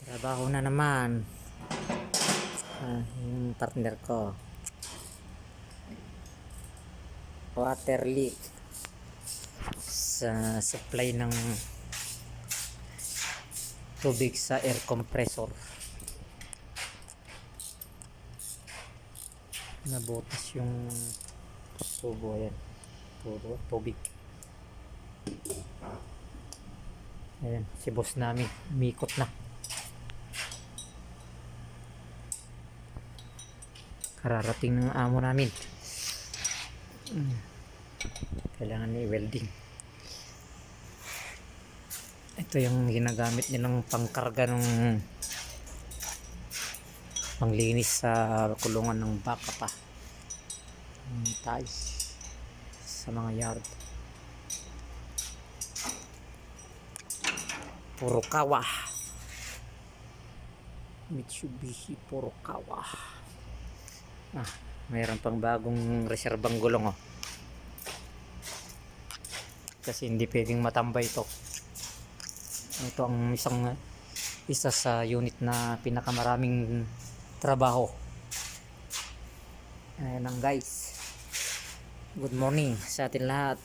Trabaho na naman. Ah, yung partner ko. Water leak sa supply ng tubig sa air compressor. Nabutas yung tubo yan. Puro tubig. Ayan, si boss namin. Umikot na. Kararating ng amo namin. Mm. Kailangan ni welding. Ito yung ginagamit nilang pangkarga ng panglinis sa kulungan ng baka pa. Yung ties sa mga yard. Puro kawa. Mitsubishi puro kawa. Ah, mayroon pang bagong reserbang gulong oh. Kasi hindi pwedeng matambay ito. Ito ang isang isa sa unit na pinakamaraming trabaho. Ayan lang guys. Good morning sa atin lahat.